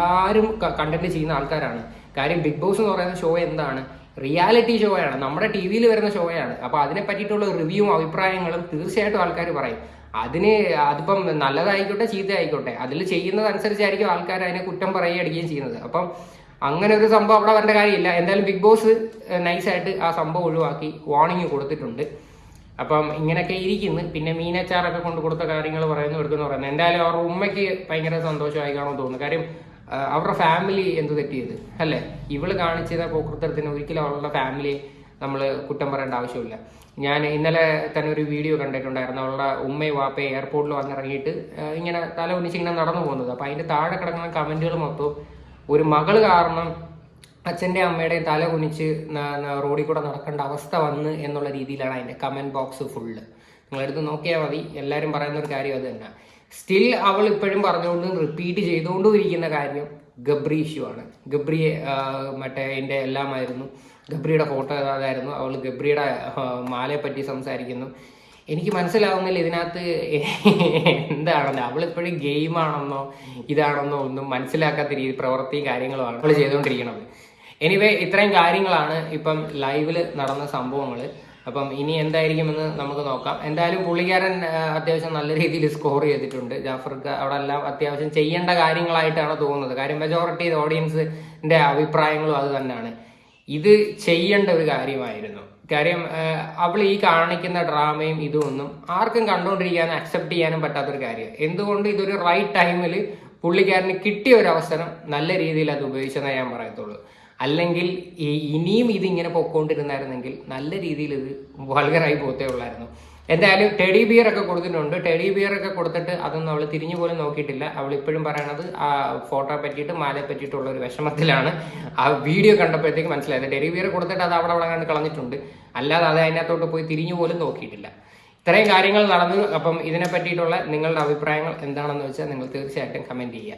എല്ലാവരും കണ്ടന്റ് ചെയ്യുന്ന ആൾക്കാരാണ്. കാര്യം ബിഗ് ബോസ് എന്ന് പറയുന്ന ഷോ എന്താണ്? റിയാലിറ്റി ഷോയാണ് നമ്മുടെ ടി വിയിൽ വരുന്ന ഷോയാണ് അപ്പൊ അതിനെ പറ്റിയിട്ടുള്ള റിവ്യൂവും അഭിപ്രായങ്ങളും തീർച്ചയായിട്ടും ആൾക്കാർ പറയും. അതിന് അതിപ്പം നല്ലതായിക്കോട്ടെ ചീത്തയായിക്കോട്ടെ. അതിൽ ചെയ്യുന്നതനുസരിച്ചായിരിക്കും ആൾക്കാർ അതിനെ കുറ്റം പറയുകയും ചെയ്യുന്നത്. അപ്പം അങ്ങനെ ഒരു സംഭവം അവിടെ വരേണ്ട കാര്യമില്ല. എന്തായാലും ബിഗ് ബോസ് നൈസായിട്ട് ആ സംഭവം ഒഴിവാക്കി വാർണിംഗ് കൊടുത്തിട്ടുണ്ട്. അപ്പം ഇങ്ങനെയൊക്കെ ഇരിക്കുന്നു. പിന്നെ മീനച്ചാറൊക്കെ കൊണ്ട് കൊടുത്ത കാര്യങ്ങൾ പറയുന്നു എടുക്കുന്നു പറയുന്നത് എന്തായാലും അവരുടെ ഉമ്മയ്ക്ക് ഭയങ്കര സന്തോഷമായി കാണുമെന്ന് തോന്നുന്നു. കാര്യം അവരുടെ ഫാമിലി എന്ത് തെറ്റിയത്? അല്ലേ? ഇവൾ കാണിച്ചത് പോക്കൃത്തരത്തിന് ഒരിക്കലും അവളുടെ ഫാമിലി നമ്മൾ കുറ്റം പറയേണ്ട ആവശ്യമില്ല. ഞാൻ ഇന്നലെ തന്നെ ഒരു വീഡിയോ കണ്ടിട്ടുണ്ടായിരുന്നു. അവളുടെ ഉമ്മയും വാപ്പയും എയർപോർട്ടിൽ വന്നിറങ്ങിയിട്ട് ഇങ്ങനെ തല ഒന്നിച്ച് ഇങ്ങനെ നടന്നു പോകുന്നത്. അപ്പം അതിന്റെ താഴെ കിടക്കുന്ന കമന്റുകൾ മൊത്തം ഒരു മകൾ കാരണം അച്ഛന്റെ അമ്മയുടെയും തല കുനിച്ച് റോഡിൽ കൂടെ നടക്കേണ്ട അവസ്ഥ വന്ന് എന്നുള്ള രീതിയിലാണ് അതിന്റെ കമന്റ് ബോക്സ് ഫുള്ള് നിങ്ങളെടുത്ത് നോക്കിയാൽ മതി. എല്ലാവരും പറയുന്ന ഒരു കാര്യം അത് തന്നെ. സ്റ്റിൽ അവൾ ഇപ്പോഴും പറഞ്ഞുകൊണ്ടും റിപ്പീറ്റ് ചെയ്തുകൊണ്ടും ഇരിക്കുന്ന കാര്യം ഗബ്രി ഇഷ്യൂ ആണ്. ഗബ്രിയെ ആ, മറ്റേ എന്റെ എല്ലാമായിരുന്നു. ഗബ്രിയുടെ ഫോട്ടോ അതായിരുന്നു. അവൾ ഗബ്രിയുടെ മാലയെ പറ്റി സംസാരിക്കുന്നു. എനിക്ക് മനസ്സിലാവുന്നില്ല ഇതിനകത്ത് എന്താണെന്ന്. അവളിപ്പോഴും ഗെയിമാണെന്നോ ഇതാണെന്നോ ഒന്നും മനസ്സിലാക്കാത്ത രീതി പ്രവൃത്തിയും കാര്യങ്ങളുമാണ് അവൾ ചെയ്തുകൊണ്ടിരിക്കുന്നത്. എനിവേ ഇത്രയും കാര്യങ്ങളാണ് ഇപ്പം ലൈവിൽ നടന്ന സംഭവങ്ങൾ അപ്പം ഇനി എന്തായിരിക്കുമെന്ന് നമുക്ക് നോക്കാം. എന്തായാലും പുള്ളിക്കാരൻ അത്യാവശ്യം നല്ല രീതിയിൽ സ്കോർ ചെയ്തിട്ടുണ്ട്. ജാഫർക്ക് അവിടെ എല്ലാം അത്യാവശ്യം ചെയ്യേണ്ട കാര്യങ്ങളായിട്ടാണ് തോന്നുന്നത്. കാര്യം മെജോറിറ്റി ഓഡിയൻസിന്റെ അഭിപ്രായങ്ങളും അത് തന്നെയാണ്. ഇത് ചെയ്യേണ്ട ഒരു കാര്യമായിരുന്നു. കാര്യം അവൾ ഈ കാണിക്കുന്ന ഡ്രാമയും ഇതൊന്നും ആർക്കും കണ്ടുകൊണ്ടിരിക്കാനും അക്സെപ്റ്റ് ചെയ്യാനും പറ്റാത്തൊരു കാര്യം. എന്തുകൊണ്ട് ഇതൊരു റൈറ്റ് ടൈമിൽ പുള്ളിക്കാരന് കിട്ടിയ ഒരു അവസരം നല്ല രീതിയിൽ അത് ഉപയോഗിച്ചെന്നേ ഞാൻ പറയത്തുള്ളൂ. അല്ലെങ്കിൽ ഇനിയും ഇതിങ്ങനെ പൊക്കോണ്ടിരുന്നായിരുന്നെങ്കിൽ നല്ല രീതിയിൽ ഇത് വൾഗറായി പോത്തേ ഉള്ളായിരുന്നു. എന്തായാലും ടെഡി ബിയർ ഒക്കെ കൊടുത്തിട്ടുണ്ട്. ടെഡി ബിയർ ഒക്കെ കൊടുത്തിട്ട് അതൊന്നും അവൾ തിരിഞ്ഞു പോലും നോക്കിയിട്ടില്ല. അവൾ ഇപ്പോഴും പറയണത് ആ ഫോട്ടോ പറ്റിയിട്ട് മാലയെ പറ്റിയിട്ടുള്ള ഒരു വിഷമത്തിലാണ്. ആ വീഡിയോ കണ്ടപ്പോഴത്തേക്ക് മനസ്സിലായത്. ടെഡി ബിയർ കൊടുത്തിട്ട് അത് അവിടെ അവിടെ കണ്ട് കളഞ്ഞിട്ടുണ്ട്. അല്ലാതെ അത് അതിനകത്തോട്ട് പോയി തിരിഞ്ഞു പോലും നോക്കിയിട്ടില്ല. ഇത്രയും കാര്യങ്ങൾ നടന്നു. അപ്പം ഇതിനെ പറ്റിയിട്ടുള്ള നിങ്ങളുടെ അഭിപ്രായങ്ങൾ എന്താണെന്ന് വെച്ചാൽ നിങ്ങൾ തീർച്ചയായിട്ടും കമന്റ് ചെയ്യുക.